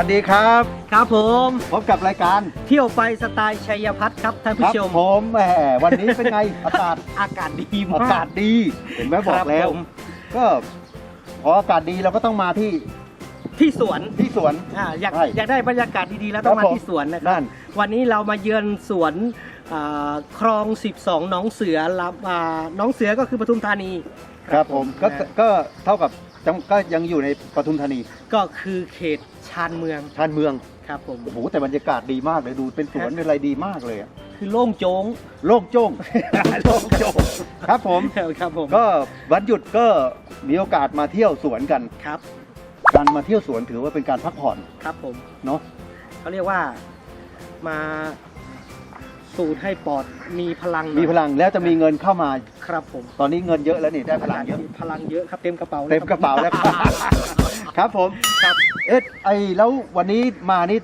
วัสดีครับ ครับผมพบกับรายการเที่ยวไปสไตล์ชัยพัฒน์ครับท่านคผู้รับชมผมแหมวันนี้เป็นไงอากาศอากาศดีมากอากาศดีเห็นไหมบอกแล้วครับผมก็พออากาศดีเราก็ต้องมาที่ที่สวนที่สวนอ่าอยากใช่อยากได้บรรยากาศดีๆแล้วต้องครัมาบผมที่สวนนะครันั่บนวันนี้เรามาเยือนสวนอ่าคลอง 12หนองเสือลำอ่าหนองเสือก็คือปทุมธานีครับผมก็นะก็เท่ากับ จังก็ยังอยู่ในปทุมธานีก็คือเขตชานเมืองชานเมืองครับผม โอ้โหแต่บรรยากาศดีมากเลยดูเป็นสวนฮะเป็นอะไรดีมากเลยอะคือโล่งโจงโล่งโจ้ง โล่งโจ้งครับผม ครับผมก็วันหยุดก็มีโอกาสมาเที่ยวสวนกัน ครับการมาเที่ยวสวนถือว่าเป็นการพักผ่อนครับผม เนาะเขาเรียกว่ามา สูดให้ปอดมีพลังหน่อยมีพลังแล้วจะมีเงินเข้ามา ครับผมตอนนี้เงินเยอะแล้วนี่ได้พลังเยอะ พลังเยอะครับเต็มกระเป๋าลยเต็มกระเป๋าแล้วครับครับผมครับ เอ๊ะไอแล้ววันนี้มานี่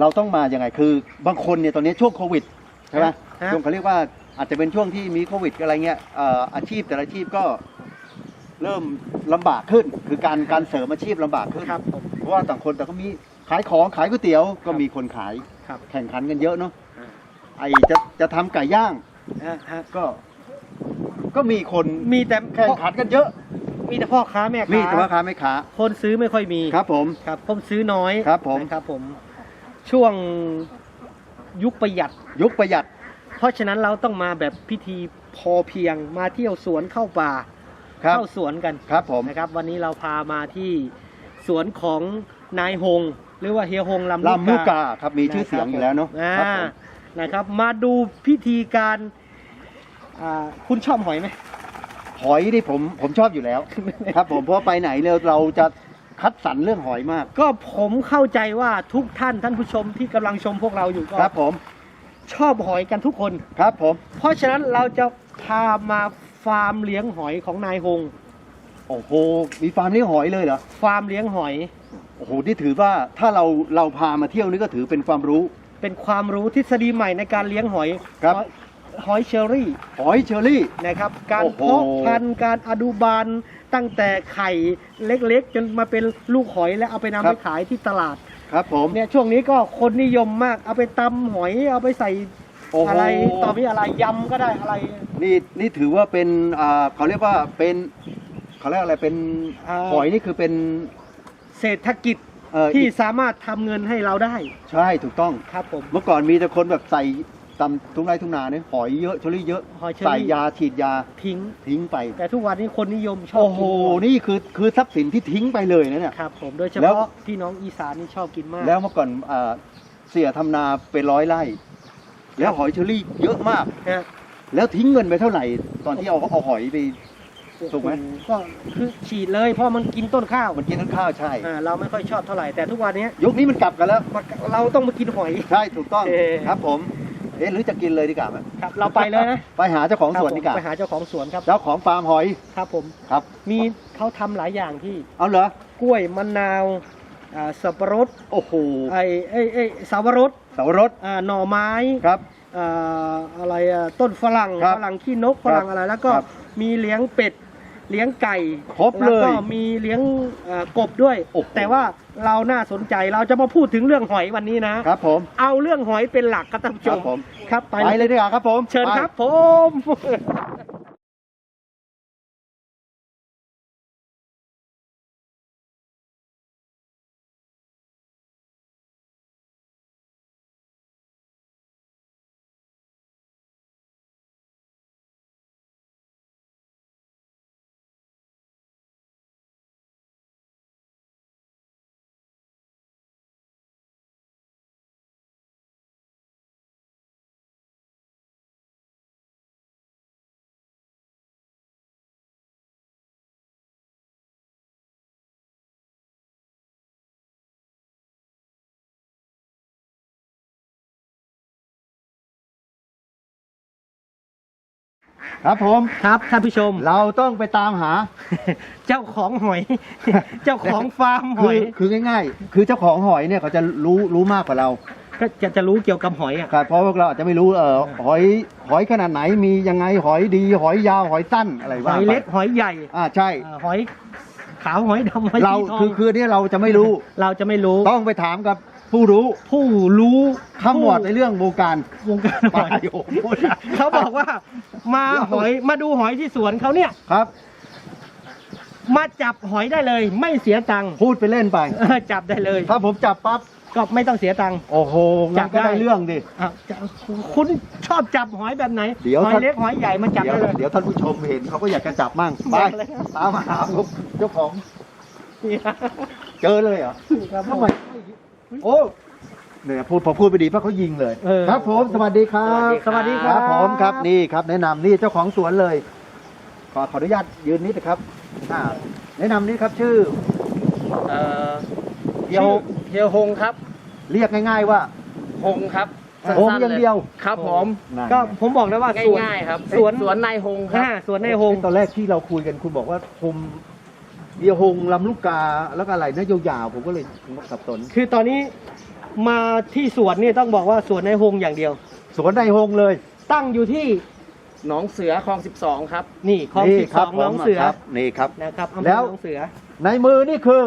เราต้องมาอย่างไงคือบางคนเนี่ยตอนนี้ช่วงโควิดใช่ไหมฮะ ช่วงเขาเรียกว่าอาจจะเป็นช่วงที่มีโควิดอะไรเงี้ยเอ่ออาชีพแต่ละอาชีพก็เริ่มลำบากขึ้น คือการการเสริมอาชีพลำบากขึ้นครับผม เพราะว่าต่างคนแต่างก็มีขายของขายก๋วยเตี๋ยวก็มีคนขายครับ แข่งขันกันเยอะเนาะอ่า ไอจะจะทำไก่ย่างฮะฮะก็ก็มีคนมีแต่แข่งขันกันเยอะ มีแต่พ่อค้าแม่มีค้าแต่ว่าค้าไม่ค้าคนซื้อไม่ค่อยมีครับผมครับผมซื้อน้อยครับผมนะครับผม ช่วงยุคประหยัดยุคประหยัด เพราะฉะนั้นเราต้องมาแบบพิธีพอเพียงมาเที่ยวสวนเข้าป่าครับเข้าสวนกันครับผมนะครับ วันนี้เราพามาที่สวนของนายฮงหรือว่าเฮียฮงลำลำลูกกาครับมีชื่อเสียงอยู่แล้วเนาะอ่าครับผม นะครับ มาดูพิธีการอ่าคุณชอบหอยไหมหอยนี่ผมผมชอบอยู่แล้วครับ ผมเพราะว่าไปไหนเราเราจะคัดสรรเรื่องหอยมาก ก็ผมเข้าใจว่าทุกท่านท่านผู้ชมที่กำลังชมพวกเราอยู่ก็ครับ ผมชอบหอยกันทุกคนครับผม เพราะฉะนั้นเราจะพามาฟาร์มเลี้ยงหอยของนายฮงโอ้โหมีฟาร์มเลี้ยงหอยเลยเหรอฟาร์มเลี้ยงหอยโอ้โหนี่ถือว่าถ้าเราเราพามาเที่ยวนี่ก็ถือเป็นความรู้ เป็นความรู้ทฤษฎีใหม่ในการเลี้ยงหอยครับ หอยหอยเชอรี่หอยเชอรี่ นะครับ การโอ้โห เพาะพันธุ์การอนุบาลตั้งแต่ไข่เล็กๆ จนมาเป็นลูกหอยแล้วเอาไปนำไปขายที่ตลาด ครับผมเนี่ยช่วงนี้ก็คนนิยมมากเอาไปตำหอยเอาไปใส่โอ้โหอะไรต่อมีอะไรยำก็ได้อะไรนี่นี่ถือว่าเป็นอ่าเขาเรียกว่าเป็นเขาเรียกอะไรเป็นอ่าหอยนี่คือเป็นเศรษฐกิจ เอ่อที่สามารถทำเงินให้เราได้ใช่ถูกต้อง ครับผม เมื่อก่อนมีแต่คนแบบใส่ตำทุ่งไร่ทุ่งนาเนี่ยหอยเยอะเชอรี่เยอะหอยเชอรี่ ใส่ยาฉีดยาทิ้ง ทิ้งไปแต่ทุกวันนี้คนนิยมชอบโอ้โหกินหอยนี่คือคือทรัพย์สินที่ทิ้งไปเลยนะเนี่ย ครับผมโดยเฉแล้ว พาะพี่น้องอีสานนี่ชอบกินมากแล้วเมื่อก่อนอ่าเสียทำนาเป็นร้อยไร่ แล้วหอยเชอรี่เยอะมากนะแล้วทิ้งเงินไปเท่าไหร่ ตอนที่เอาเอาหอยไป ถูกไหม ก็คือฉีดเลยเพราะมันกินต้นข้าวมันกินทั้งข้าวใช่ อ่าเราไม่ค่อยชอบเท่าไหร่แต่ทุกวันนี้ยุคนี้มันกลับกันแล้วเราต้องมากินหอย ใช่ถูกต้องเอ่อ ครับผม เอ๊ะหรือจะกินเลยดีกว่าไหมครับ เราไปเลยนะไปหาเจ้าของสวนครับผมดีกว่าไปหาเจ้าของสวนครับ เจ้าของฟาร์มหอยครับผม ครับ มีเขาทำหลายอย่างที่เอาเหรอกล้วยมะนาวอ่าสับปะรดโอ้โหไอ้ไอ้ไอ้สาวรสเสาวรสอ่าหน่อไม้ครับ อ่าอะไรอะต้นฝรั่งครับฝรั่งขี้นกฝรั่งอะไรแล้วก็ครับ มีเลี้ยงเป็ด เลี้ยงไก่ครบเลยแล้วก็มีเลี้ยงเอ่อกบด้วย โอ้โห แต่ว่าเราน่าสนใจเราจะมาพูดถึงเรื่องหอยวันนี้นะ ครับผม เอาเรื่องหอยเป็นหลักครับท่านผู้คชรับมผม ครับไปไปเลยดีกว่าครับผมเชิญไป ครับผม ครับผมครับท่านผู้ชม เราต้องไปตามหา เจ้าของหอย เจ้าของฟาร์มหคืออยคือง่ายๆ คือเจ้าของหอยเนี่ยเขาจะรู้รู้มากกว่าเรา ก็จะจะรู้เกี่ยวกับหอยอะครับเพราะพวกเราอาจจะไม่รู้เออหอยหอยขนาดไหนมียังไงหอยดีหอยยาวหอยสั้นอะไรหว่าอยไปเล็กหอยใหญ่อ่าใช่อ่าหอยขาวหอยดำหอยเราสีทองคือคือเนี่ยเราจะไม่รู้ เราจะไม่รู้ต้องไปถามกับ ผู้รู้ผู้รู้ขมวดในเรื่องวงการวงการหปลาอยโยมพูดนะเขาบอกว่ามาหอยมาดูหอยที่สวนเขาเนี่ย ครับ มาจับหอยได้เลย ไม่เสียตังค์ พูดไปเล่นไป เออจับได้เลยถ้าผมจับปั๊บก็ไม่ต้องเสียตังค์ โอ้โหจังั้บนก็ได้ ได้เรื่องดิ อะจะคุณชอบจับหอยแบบไหนเดี๋ยวหอยท่าน เล็กหอยใหญ่มาจับเดี๋ยวได้เลย เดี๋ยวท่านผู้ชมเห็นเขาก็อยากจะจับมั่งไปจับเลยครับ ตามมาหาผมเจ้าของ เจอเลยเหรอครับทำไม โอ้เนี่ยพูดพอพูดไปดีเพราะเขายิงเลย เออ ครับ ผมสวัสดีครับสวัสดีคครัรับบผมครับนี่ครับแนะนำนี่เจ้าของสวนเลย ขอขออนุญาตยืนนิดนะครับอ่าแนะนำนี่ครับชื่อเอ่อเดียวเฮียฮงครับเรียกง่าย ๆว่าฮงครับฮงสั้นๆอย่างเดียวครับผมนั่นก็ไงผมบอกแล้วว่าสวน ง่ายๆครับสวน สวนนายฮงครับอ่าสวนในหงตอนแรกที่เราคุยกันคุณบอกว่าคุม เดียวหงลำลูกกาแล้วก็อะไรนะยาวๆผมก็เลยสับสนคือตอนนี้มาที่สวนนี่ต้องบอกว่าสวนในหงอย่างเดียว สวนในหงเลย ตั้งอยู่ที่หนองเสือคลอง 12 ครับ นี่คลองนี่สิบคสรัองน้องเสือครับนี่ครับ นะครับอำเภแล้อวน้องเสือ ในมือนี่คือ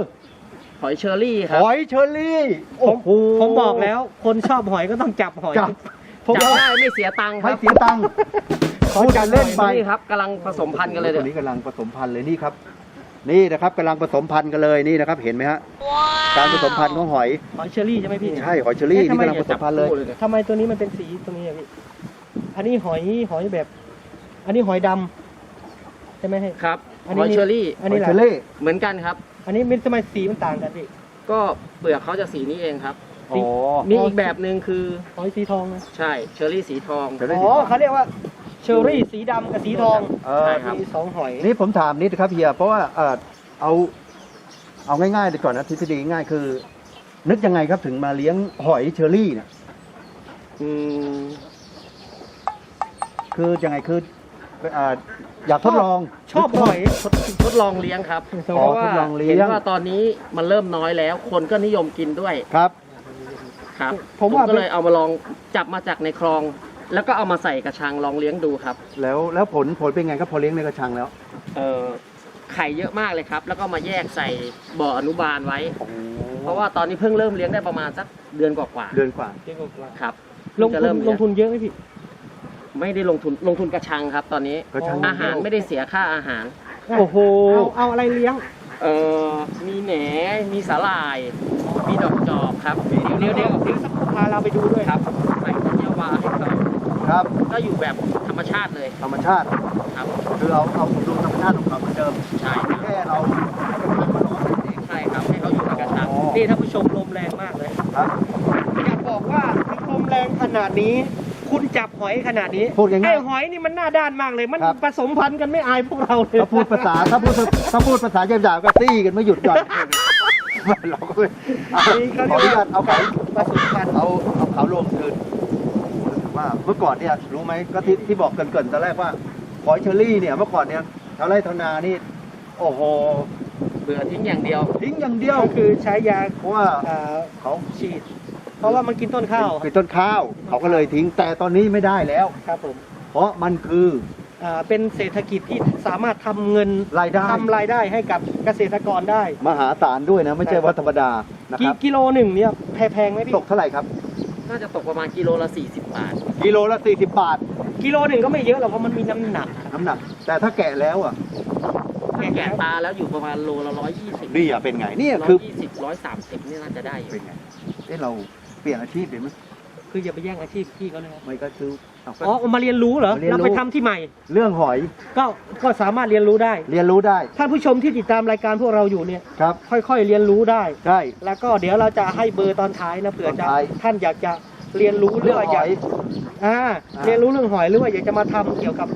หอยเชอรี่คหรับ อยเชอรี่ผโอ้มโห ผมบอกแล้วคนชอบหอยก็ต้องจับหอยจับ ผมจับว่าได้ไม่เสียตังค์คไม่รับเสียตังค์พูดกันเล่นไปนี่ครับกำลังผสมพันธุ์กันเลยตัเดี๋วยวนี้กำลังผสมพันธุ์เลยนี่ครับ นี่นะครับกำลังผสมพันธุ์กันเลยนี่นะครับเห็นไหมฮะการผสมพันธุ์ของหอยหอยเชอรี่ใช่ไหมพี่ใช่หอยเชอรี่เอ๊ะทำนี่ไมกำลังผสมพันธุ์เลยทำไมตัวนี้มันเป็นสีตรงนี้อะพี่อันนี้หอยหอยแบบ อันนี้หอยดำใช่ไหมให้ครับอันนี้หอยเชอรี่ อันหนี้อยแหเชละอรี่เหมือนกันครับ อันนี้มันทำไมสีมันต่างกันพี่ก็เปลือกเขาจะสีนี้เองครับอ๋อมีอีกแบบหนึ่งคือหอยสีทองนะใช่เชอรี่สีทองเชอรี่อ๋อเขาเรียกว่า เชอรี่สีดำกับสีทองเออใช่ครับ มีสองหอย นี่ผมถามนิดนะครับเฮียเพราะว่าเออเอาเอาง่ายๆดีก่อนนะทฤษฎีง่ายคือ นึกยังไงครับถึงมาเลี้ยงหอยเชอรี่เนี่ยอืมคือยังไงคือเอ่ออยากทดลอง ชอบหอยทดทดลองเลี้ยงครับอ๋เพอราะว่าทดลองเลี้ยง เห็นว่าตอนนี้มันเริ่มน้อยแล้ว คนก็นิยมกินด้วยครับ ครับผมว่า ก็เลยเอามาลองจับมาจากในคลอง แล้วก็เอามาใส่กระชังลองเลี้ยงดูครับแล้วแล้วผลผลเป็นไงครับพอเลี้ยงในกระชังแล้วเออไข่เยอะมากเลยครับ แล้วก็มาแยกใส่บ่ออนุบาลไว้ เพราะว่าตอนนี้เพิ่งเริ่มเลี้ยงได้ประมาณสักเดือนกว่าเดือนกว่าๆครับลงจะทุเริ่นมลเลี้งยงทุนเยอะไหมพี่ ไม่ได้ลงทุนลงทุนกระชังครับ ตอนนี้กระชัง อาหารไม่ได้เสียค่าอาหาร โอ้โห เอาเอาอะไรเลี้ยง เออมีแหนมีสาหร่าย มีดอกจอกครับเดี๋ยวเดี๋ยวเดี๋ยวสักครู่พาเราไปดูด้วยครับใส่ต้นยาวาให้เขา ครับ ก็อยู่แบบธรรมชาติเลยธรรมชาติครับคือเอาเอาดูธรรมชาติของเขาเหมือนเดิมใช่ครับแค่เราให้กระชังมันร้อนนั่นเอง ใช่ครับให้เขาอยู่ในกระชังอ๋อ นี่ท่านผู้ชมลมแรงมากเลยครับ อยากบอกว่าลมแรงขนาดนี้ คุณจับหอยขนาดนี้พูดง่ายๆไอ้หอยนี่มันหน้าด้านมากเลย มันครับ ผสมพันธุ์กันไม่อายพวกเราเลยถ้าพูดภาษาถ้าพูดถ้าพูดภาษาหยาบๆก็ตี้กันไม่หยุดหย่อนเราก็ไม่เอาขออนุญาตเอาเขาผสมพันธุ์เอาเอาเขารวมคืนรู้สึกว่า เมื่อก่อนเนี่ยรู้ไหมก็ที่ที่บอกเกรินๆตอนแรกว่าหอยเชอรี่เนี่ยเมื่อก่อนเนี่ยชาวไร่ชาวนานี่ โอ้โหเบื่อทิ้งอย่างเดียว ทิ้งอย่างเดียวก็คือใช้ยาเพราะว่าเอ่อเขาฉีด เพราะว่ามันกินต้นข้าวคือต้นข้าว เขาก็เลยทิ้งแต่ตอนนี้ไม่ได้แล้ว ครับผมเพราะมันคือ อ่าเป็นเศรษฐกิจที่สามารถทำเงินรายได้ ทำรายได้ให้กับเกษตรกรได้ มหาศาลด้วยนะ ไม่ใช่ว่าธรรมดานะคกิรับกิโลหนึ่งเนี่ยแพงไหมพี่ตกเท่าไหร่ครับ น่าจะตกประมาณกิโลละ40 บาท กิโลละ40 บาทกิโลหนึ่งก็ไม่เยอะหรอกเพราะมันมีน้ำหนักน้ำหนัก แต่ถ้าแกะแล้วอะถ้าแกะตาแล้วอยู่ประมาณโลละ120นี่อะเป็นไงเนี่ยคือ120 130นี่น่าจะได้อยู่เป็นไงเอ้เราเปลี่ยนอาชีพดีไหมคืออย่าไปแย่งอาชีพพี่เขาเลยครับไม่ก็คือเอาก็ อ๋อเอามาเรียนรู้เหรอมาเรียนรู้ เราไปทำที่ใหม่ เรื่องหอยก็ก็สามารถเรียนรู้ได้เรียนรู้ได้ท่านผู้ชมที่ติดตามรายการพวกเราอยู่เนี่ย ครับค่อยๆเรียนรู้ได้ ใช่ แล้วก็เดี๋ยวเราจะให้เบอร์ตอนท้ายนะเผื่อตอนจะท้าย ท่านอยากจะ เรียนรู้หรืเรื่อองว่าหอยาอกยอ่าอ่าเรียนรู้เรื่องหอยหรือว่าอยากจะมาทำเกี่ยวกับ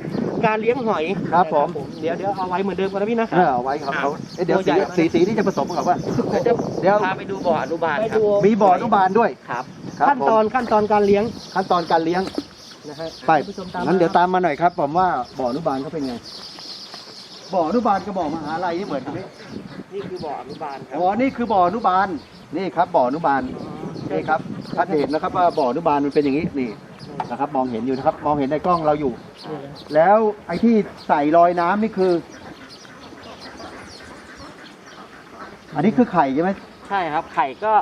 การเลี้ยงหอยครับผมเดี๋ยวเดี๋ยวเอาไว้เหมือนเดิมกันนะพี่นะเออเอาไว้ครับเขาเอ๊ะเดี๋ยวตัวใหสีญ่สีสีที่จะผสมกับว่าเดี๋ยวจะเดี๋ยวพาไปดูบ่ออนุบาลไปครับดูมีบ่ออนุบาลด้วยครับครับ ขั้นตอนขั้นตอนการเลี้ยงผมขั้นตอนการเลี้ยงนะฮะไปท่านผู้ชมตามงั้นเดี๋ยวมาตามมาหน่อยครับ ผมว่าบ่ออนุบาลเขาเป็นไงบ่ออนุบาลกับบ่อมหาลัยนี่เหมือนกันไหมนี่คือบ่ออนุบาลครับอ๋อนี่คือบ่ออนุบาลนี่ครับบ่ออนุบาล นี่ครับท่านจะเห็นนะครับว่าบ่ออนุบาลมันเป็นอย่างนี้นี่นะครับ มองเห็นอยู่นะครับ มองเห็นในกล้องเราอยู่นี่นะแล้วไอ้ที่ใส่ลอยน้ำนี่คือ อันนี้คือไข่ใช่ไหมใช่ครับ ไข่ก็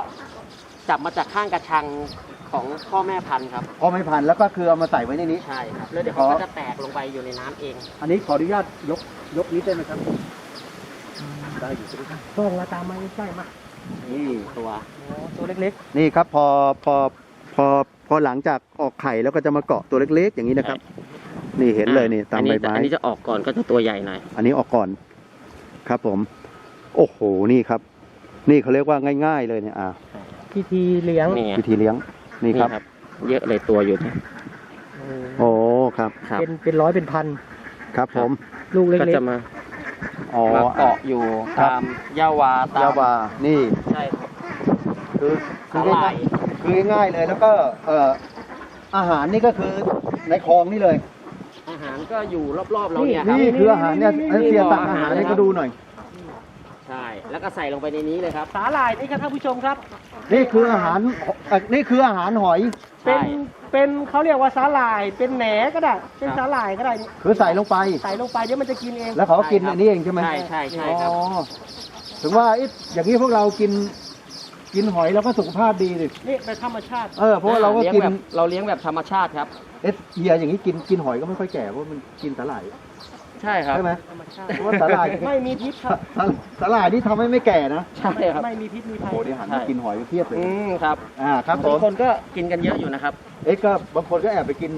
จับมาจากข้างกระชังของพ่อแม่พันธุ์ครับ พอไม่พันแล้วก็คือเอามาใส่ไว้ในนี้ ใช่ครับ แล้วเดี๋ยวเขาก็จะแตกลงไปอยู่ในน้ำเอง อันนี้ขออนุญาตยกยกนิดได้ไหมครับ ได้อยู่ใช่ไหมครับต้องมาตามมาใกล้ๆมา นี่ตัวอ๋อ ตัวเล็กนี่ครับพอพอพอพอหลังจากออกไข่แล้วก็จะมาเกาะตัวเล็กๆ อย่างนี้นะครับ นี่เห็นเลยนี่ตามใบอันนี้ไม้อันนี้จะออกก่อนก็จะตัวใหญ่หน่อยอันนี้ออกก่อน ครับผม โอ้โหนี่ครับ นี่เขาเรียกว่าง่าย ๆ เลยเนี่ยอ่าๆพิธีเลี้ยงนี่ไงวิธีเลี้ยงนี่ครับ เยอะเลยตัวอยู่เนี่ยโอ้ครับครับ เป็นเป็นร้อยเป็นพันครับผม ลูกเล็ก็กจะมาอ๋อมาเกาะอยู่ครับตามหญ้าวาตามยาวานี่ ใช่ครับ คือคืสาอหง่าร่ายยๆคือง่ายๆเลยแล้วก็เอ่ออาหารนี่ก็คือในคลองนี่เลยอาหารก็อยู่รอบๆเราเนี่ยครับ นี่คืออาหารเนี่ยนี่ไอ้นี่เสียนี่ตักอาหารให้ก็ดูหน่อย ใช่ แล้วก็ใส่ลงไปในนี้เลยครับๆสาหร่ายนี่ครับท่านผู้ชมครับ นี่คืออาหารเอ่อนี่คืออาหารหอย เป็นใช่เป็นเขาเรียกว่าสาหร่าย เป็นแหนก็ได้ เป็นครับ สาหร่ายก็ได้คือใส่ลงไป ใส่ลงไปเดี๋ยวมันจะกินเอง แล้วเขาก็กินใช่ครับอันนี้เองใช่ไหมใช่ใช่ใช่ครับ อ๋อถึงว่าเอ๊ะอย่างนี้พวกเรากิน กินหอยเราก็สุขภาพดีดินี่เป็นธรรมชาติเออเพราะว่าเราก็ลี้ยงกินแบบเราเลี้ยงแบบธรรมชาติครับ เอ๊ะเฮียอย่างนี้กินกินหอยก็ไม่ค่อยแก่เพราะมันกินสาหร่ายใช่ครับใช่ไหมธรรมชาติเพราะว่าสาหร่ายไม่มีพิษครับสาสาหร่ายนี่ทำให้ไม่แก่นะใช่ครับไม่มีพิษมีภัยโอ้เดี๋ยวหันมาใช่กินหอยเพียบเลยอืมครับอ่าครับผบางมคนก็กินกันเยอะอยู่นะครับ เอ๊ะก็บางคนก็แอบไปกิน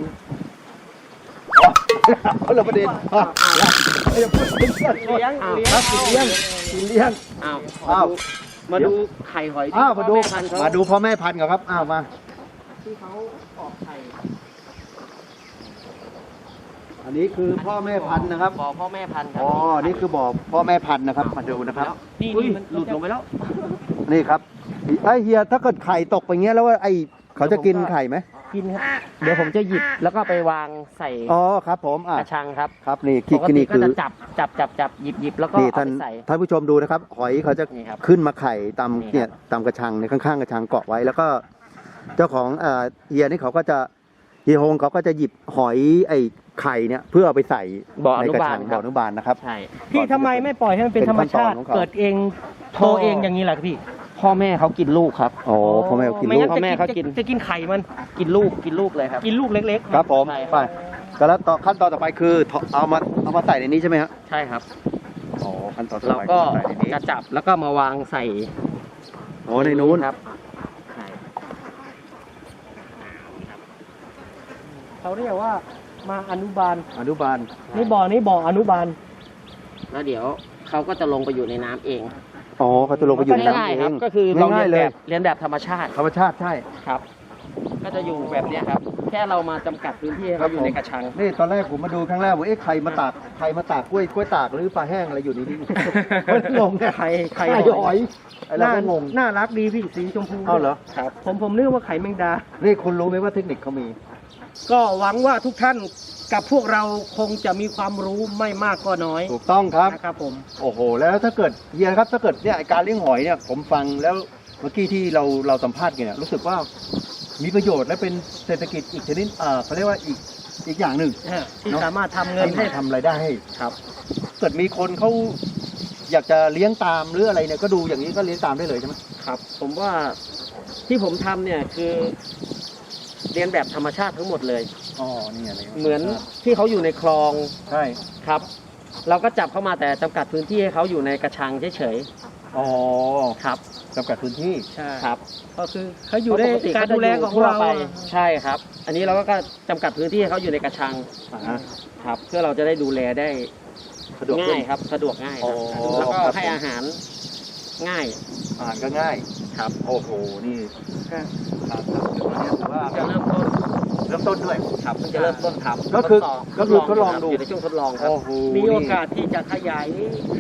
คนละประเด็นอะเอ้ยอย่าพูดถึงเรื่องเลี้ยงอ้าวเลี้ยงครับกินเลี้ยงกินเลี้ยงอ้าวอ้าว มาดูไข่หอยที่อ้าวมาดูพ่อแพันธุ์เขมาดูพ่อแม่พันธุ์ก่อนครับอ้าวมา ที่เขาออกไข่อันนี้คือพ่อแม่พันธุ์นะครับบ่อพ่อแม่พันธุ์ครัอ๋อนี่คือบ่อพ่อแม่พันธุ์นะครับ มาดูนะครับนี่อุ้ยนี่มันหลุดลงไปแล้ว นี่ครับไอ้เฮียถ้าเกิดไข่ตกไปเงี้ยแล้วว่าไอ้เขาจะกินไข่ไหม กินครับ เดี๋ยวผมจะหยิบแล้วก็ไปวางใส่อ๋อครับ ผมอะกระชังครับครับนี่ปคิดกตินี่ก็คือจะจับจับจับจับหยิบหยิบแล้วก็นี่เอาท่านไปใส่ ท่านผู้ชมดูนะครับ หอยเขาจะนี่ครับขึ้นมาไข่ตามนี่ครับ เนี่ยตามกระชังในข้างๆกระชังเกาะไว้ แล้วก็ เจ้าของเอ่อเฮียนี่เขาก็จะเฮียฮงเขาก็จะหยิบหอยไอ้ไข่เนี่ยเพื่อเอาไปใส่บ่ออในนุกระบาชัลงคบ่รัอบอนุบาลนะครับ ใช่ พี่ทำไมไม่ปล่อยให้มันเป็นธรรมชาติ เป็นขั้นตอนของเขา เกิดเองโตเองอย่างนี้แหละครับพี่ พ่อแม่เขากินลูกครับ อ๋อพ่อแม่เขากินไม่ลูงั้ก นพ่อแม่เขากิน จะจะกินไข่มัน กินลูกกินลูกเลยครับ กินลูกเล็กๆครับผมใช่ครับ ไปก็แล้วต่อขั้นตอนต่อไปคือถเอามาเอามาใส่ในนี้ใช่ไหมฮะใช่ครับ อ๋อขั้นตอนต่อเราไปก็ใส่ในนี้จะจับแล้วก็มาวางใส่โอ้ในนู้นครับใช่เขาเรียกว่ามาอนุบาลอนุบาล นี่บ่อนี่บ่ออนุบาลแล้วเดี๋ยวเขาก็จะลงไปอยู่ในน้ำเอง อ๋อเขาจะลงไปอยู่ในน้ำง่ายเอๆครับงก็คือเราเรีง่ายนๆเลแบยบเรียนแบบธรรมชาติธรรมชาติใช่ ครับ ก็จะอยู่แบบเนี้ยครับ แค่เรามาจำกัดพื้นที่ให้เขาอยู่ในกระชัง นี่ตอนแรกผมมาดูครั้งแรกว่าเอ๊ะใครมาตากใครมาตากกล้วยกล้วยตากหรือปลาแห้งอะไรอยู่ในนี้งงเนี่ยไข่ไข่ไข่หหออยยไอ้เราก็งงน่ารักดีพี่สีชมพูเอาเหรอครับ ผมผมนึกว่าไข่แมงดา นี่คุณรู้ไหมว่าเทคนิคเขามี ก็หวังว่าทุกท่าน กับพวกเราคงจะมีความรู้ไม่มากก็น้อยถูกต้องครับ นะครับผม โอ้โห แล้วถ้าเกิดเฮียครับ ถ้าเกิดเนี่ยไอ้การเลี้ยงหอยเนี่ย ผมฟังแล้วเมื่อกี้ที่เราเราสัมภาษณ์กันเนี่ยรู้สึกว่ามีประโยชน์และเป็นเศรษฐกิจอีกชนิดเอ่อเขาเรียกว่าอีกอีกอย่างหนึ่ง ที่เนอะ สามารถทำเงินให้ให้ทำรายได้ให้ครับ เกิดมีคนเขาอยากจะเลี้ยงตามหรืออะไรเนี่ยก็ดูอย่างนี้ก็เลี้ยงตามได้เลยใช่ไหมครับผมว่าที่ผมทำเนี่ยคือเรียนแบบธรรมชาติทั้งหมดเลย อ๋อนี่ไงเหมือนที่เขาอยู่ในคลองใช่ครับ เราก็จับเข้ามาแต่จำกัดพื้นที่ให้เขาอยู่ในกระชังเฉยอ๋อๆครับจำกัดพื้นที่ ใช่ครับก็คือเขาอยู่ในปติการดูแลของทั่วเราไปใช่ครับ อันนี้เราก็จำกัดพื้นที่ให้เขาอยู่ในกระชังอ่าครับ เพื่อเราจะได้ดูแลได้สะดวกขึ้ง่าน ยครับ สะดวกง่ายครับอ๋อแล้วก็ครับ ให้อาหารง่ายอ่านก็ง่าย ครับ โอ้โห นี่ครับครับเดี๋ยววันนี้ถือว่าจะเริ่มต้น เริ่มต้นด้วย ครับเพิ่งจะเริ่มต้นทำก็คือทดลองก็คือทดลองดูอยู่ในช่วงทดลองครับ โอ้โหมีโอกาสที่จะขยาย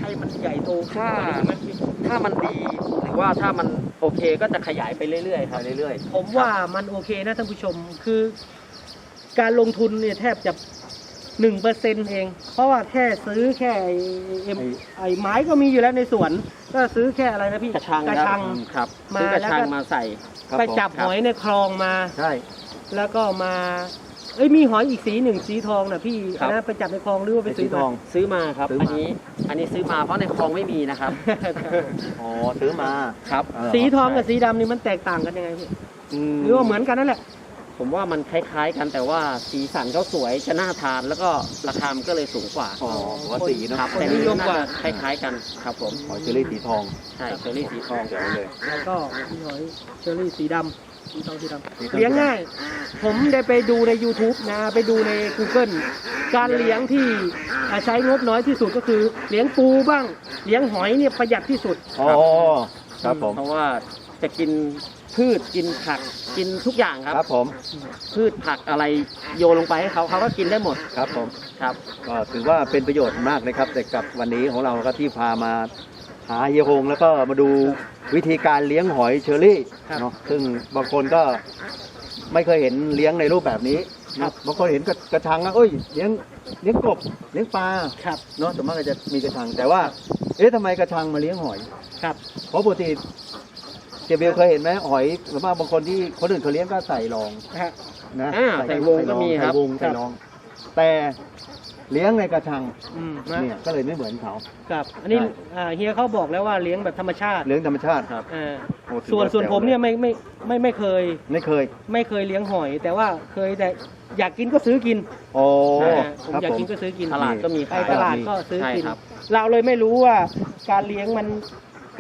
ให้มันใหญ่โตขึ้นถ้า กว่านี้ไหมพี่ถ้ามันดีหรือว่าถ้ามันโอเคก็จะขยายไปเรื่อยๆคไปรับเรื่อยผมว่ามันโอเคนะท่านผู้ชมคือ การลงทุนเนี่ยแทบจะหนึ่งเปอร์เซ็นเอง เพราะว่าแค่ซื้อแค่ไอ้เอ็มไอ้ไม้ก็มีอยู่แล้วในสวน ก็ซื้อแค่อะไรนะพี่กระชังกระคชัรับงครับมาซื้อกระชังแล้วก็ มาใส่ๆครับไปผมจับครับหอยในคลองมา ใช่ แล้วก็มาเอ้ยมีหอยอีกสีหนึ่งสีทองนะพี่ครับอันนะไปจับในคลองหรือว่าไปเป็นซื้สีอทมาอง ซื้อมาครับ ซื้ออัมานนี้ อันนี้ซื้อมาเพราะในคลองไม่มีนะครับ อ๋อซื้อมาครับเออสีทองกับสีดำนี่มันแตกต่างกันยังไงพี่มหรือว่าเหมือนกันนั่นแหละ ผมว่ามันคล้ายๆกันแต่ว่าสีสันเขาสวยจะน่าทานแล้วก็ราคามันก็เลยสูงกว่าอ๋อผมว่าสีเนอะครับคนแต่นินิยยมมกว่าคล้ายๆกันครับผม หอยเชอรี่สีทองใช่เชอรี่สีทอง เดี๋ยวเลย แล้วก็มีหอยเชอรี่สีดำสีทองสีดสีำทองเลี้ยงง่าย ผมได้ไปดูใน YouTube นะไปดูใน Google การเลี้ยงที่อ่าใช้งบน้อยที่สุดก็คือ เลี้ยงปูบ้าง เลี้ยงหอยเนี่ยประหยัดที่สุดอ๋อครับผมเพราะว่าจะกินพืชกินผักกินทุกอย่างครับครับผมพืชผักอะไรโยนลงไปให้เขาเขาก็กินได้หมดครับผมครับก็ถือว่าเป็นประโยชน์มากนะครับแต่กับวันนี้ของเราก็ที่พามาหาเฮียฮงแล้วก็มาดูวิธีการเลี้ยงหอยเชอรี่ครับเนาะซึ่งบางคนก็ ไม่เคยเห็นเลี้ยงในรูปแบบนี้ครับบางคนเห็นกระกระชังนะเอ้ยเลี้ยงเลี้ยงกบเลี้ยงปลาครับเนาะส่วนมากก็จะมีกระชัง แต่ว่า เอ๊ะทำไมกระชังมาเลี้ยงหอยครับ เพราะปกติเจเบลเคยเห็นไหมหอยส่วนมากบางคนที่คนอื่นเขาเลี้ยงก็ใส่รองนะฮะนะอ่าใส่วงก็มีครับ ใส่วงใส่รอง แต่ เลี้ยงในกระชังอืมนะเนี่ยก็เลยไม่เหมือนเขา ครับ อันนี้ใช่ อ่าเฮียเขาบอกแล้วว่าเลี้ยงแบบธรรมชาติเลี้ยงธรรมชาติครับ อ่าโอ้ถือส่วนว่าส่วนแจ๋ผมเนี่ยไม่ไม่ไม่ไม่เคย ไม่เคยไม่เคยเลี้ยงหอย แต่ว่าเคยแต่อยากกินก็ซื้อกินโอ้นะฮะผมครับอยากผม กินก็ซื้อกินตลาดก็มีไปขายตลาดก็ซื้อใช่กิน ครับ เราเลยไม่รู้ว่าการเลี้ยงมัน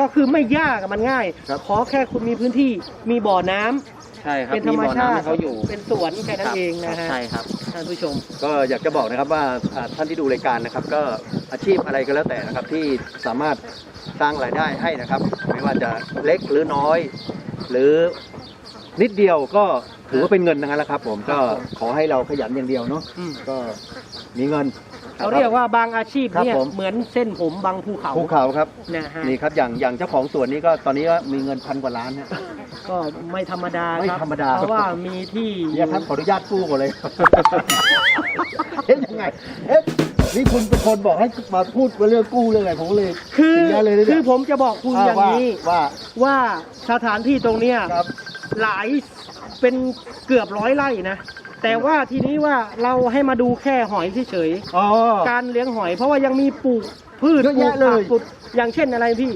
ก็คือไม่ยากอะมันง่าย ครับ ขอแค่คุณมีพื้นที่มีบ่อน้ำ ใช่ครับเป็นธรรมชาติบ่อน้ำให้เขาอยู่เป็นสวนแค่นั้นเองนะฮะใช่ครับท่านผู้ชม ก็อยากจะบอกนะครับว่าอ่าท่านที่ดูรายการนะครับ ก็อาชีพอะไรก็แล้วแต่นะครับที่สามารถสร้างรายได้ให้นะครับ ไม่ว่าจะเล็กหรือน้อย หรือนิดเดียวก็ถือว่าเป็นเงินทั้งนั้นแหละครับผมก็ขอให้เราขยันอย่างเดียวเนาะอืมก็มีเงินเขาเรียกว่าบางอาชีพเนี่ยครับผมเหมือนเส้นผมบางภูเขาภูเขาครับนะฮะนี่ครับอย่างอย่างเจ้าของสวนนี้ก็ตอนนี้ก็มีเงินพันกว่าล้านฮะก็ไม่ธรรมดาไม่ครับธรรมดา เพราะว่ามีที่เฮียครับขออนุญาตกู้ก่อนเลย เอ๊ะยังไง เอ๊ะนี่คุณเป็นคนบอกให้มาพูดเรื่องกู้เรื่องอะไรผมก็เลยคือเสียเลยนะคืเนี่อยผมจะบอกคุณอย่างนี้ ว่า ว่าสถานที่ตรงเนี้ยครับ หลายเป็นเกือบร้อยไร่นะ แต่ว่าทีนี้ว่าเราให้มาดูแค่หอยเฉยอ๋อ ๆการเลี้ยงหอย เพราะว่ายังมีปลูกพืชเยอะแยะเลยปลูกผักปลูกอย่างเช่นอะไรพี่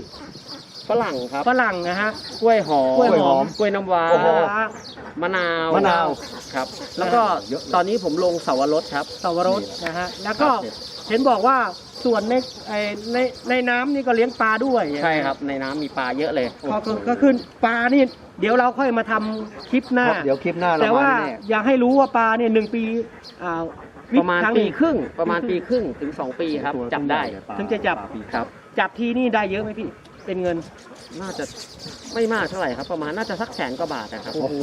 ฝรั่งครับฝรั่งนะฮะ กล้วยหอมกล้วยหอมกล้วยน้ำว้าโอ้โหมะนาวมะนาวครับ แล้วก็เยอะเลย ตอนนี้ผมลงเสาวรสครับสวรสนะฮะ แล้วก็ครับ เห็นบอกว่าส่วนในไอ้ในในน้ำนี่ก็เลี้ยงปลาด้วยใช่ครับในน้ำมีปลาเยอะเลยก็คือก็คือปลานี่ เดี๋ยวเราค่อยมาทำคลิปหน้า ครับเดี๋ยวคลิปหน้าเราแต่ว่ามาแน่ อยากให้รู้ว่าปลาเนี่ยหนึ่งปีอ่าวิประมาณครั้งหปีนึ่ง ครึ่ง ประมาณปีครึ่งถึงสองปีครับตัวจับได้ปลาถึงจะจับปลาปีครับ จับทีนี่ได้เยอะไหมพี่ เป็นเงินน่าจะไม่มากเท่าไหร่ครับ ประมาณน่าจะสักแสนกว่าบาทนะครับโอ้โห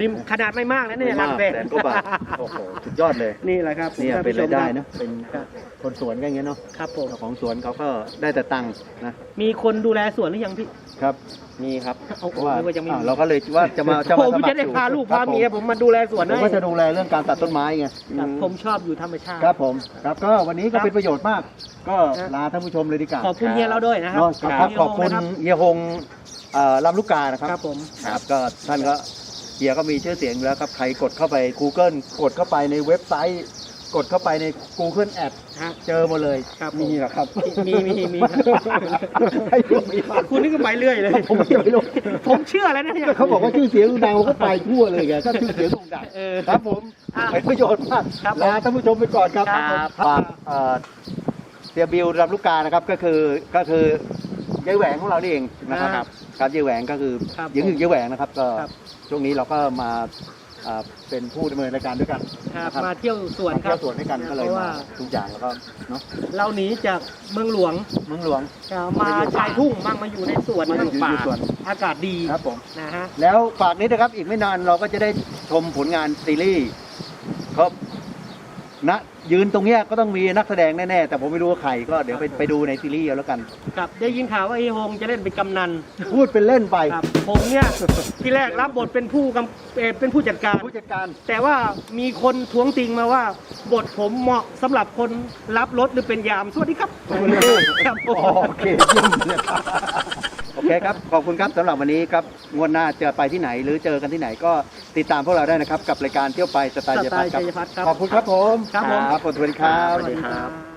นี่ขนาดไม่มากนะเนี่ยหลักแสนแสนกว่าบาทโอ้โหสุดยอดเลยนี่แหละครับเนี่ยท่เป็นผู้ชรายมได้คนะเป็นครับคนสวนก็อย่างเงี้ยเนาะครับผมเจ้าของสวนเขาก็ได้แต่ตังค์นะมีคนดูแลสวนหรือยังพี่ ครับมีครับเอาเพราะว่านึกว่ายังไม่อ่ามีเราก็เลยว่าจะมาจะผมามสมัครจะได้อยู่พาลูกครัพาบผมเมียผมมาดูแลสวนผมให้ก็จะดูแลเรื่องการตัดต้นไม้ไงครับผมชอบอยู่ธรรมชาติ ครับผมครับก็วันนี้ก็ครับเป็นประโยชน์มาก ก็ครับ ลาท่านผู้ชมเลยดีกว่าขอบคุณเฮียเราด้วยนะครัเนาะครับขอบคุณนะเฮียฮงเอ่อลำลูกกานะครับครับผม ครับก็ท่านก็เฮียก็มีชื่อเสียงอยู่แล้วครับ ใครกดเข้าไป Google กดเข้าไปในเว็บไซต์ กดเข้าไปใน Google Ad ฮะ เจอหมดเลย ครับผม มีเหรอครับมีมีมีให้ดูมีบ้างคุณนี่ก็ไปเรื่อยเลย ผมไม่รู้ผมเชื่อแล้วนะเนี่ยเขาบอกว่าชื่อเสียงดังก็ไปทั่วเลยไงก็ชื่อเสียงโด่งดัง เออ ครับผมอะเป็นประโยชน์มากครับผมลาท่านผู้ชมไปก่อนครับครับฝากเอ่อเสียบิวรับลูกกานะครับก็คือก็คือยายแหวงของเรานี่เองนะครับครับครับยายแหวงก็คือครับหญิงหนึ่งยายแหวงนะครับก็ครับ ช่วงนี้เราก็มา อ่าเป็นผู้ดำเนินรายการด้วยกันครับนะครับมาเที่ยวสวนมาครัเที่ยบ วสวนด้วยกันก็เลยเพราะมาว่า ทุกอย่างแล้วก็เนาะเราหนีจากเมืองหลวงเมืองหลวงอ่ามาชายทุ่งบ้างมาอยู่ในสวนมาอยู่บ้างอยู่สวน อากาศดีครับผม นะฮะ แล้วฝากนี้นะครับอีกไม่นานเราก็จะได้ชมผลงานซีรีส์ครับ ณยืนตรงเนี้ยก็ต้องมีนักแสดงแน่ๆแต่ผมไม่รู้ว่าใครก็เดี๋ยวไปไปดูในซีรีส์เอาแล้วกัน ครับได้ยินข่าวว่าไอ้ฮงจะเล่นเป็นกำนันพูดเป็นเล่นไปครับผมเนี่ยที่แรกรับบทเป็นผู้กำเอ่อเป็นผู้จัดการ ผู้จัดการแต่ว่ามีคนท้วงติงมาว่า บทผมเหมาะสำหรับคนรับรถหรือเป็นยามสวัสดีครับครับผม โอเคเยี่ยมเลยครับ เคครับ ขอบคุณครับสำหรับวันนี้ครับงวดหน้าจะไปที่ไหน หรือเจอกันที่ไหนก็ติดตามพวกเราได้นะครับ กับรายการเที่ยวไปสไตล์เจสไตพัล์ครับชัยพัฒน์ครับ ขอบคุณครับผม ครับผม ครับสวัสดีครับ สวัสดีครับ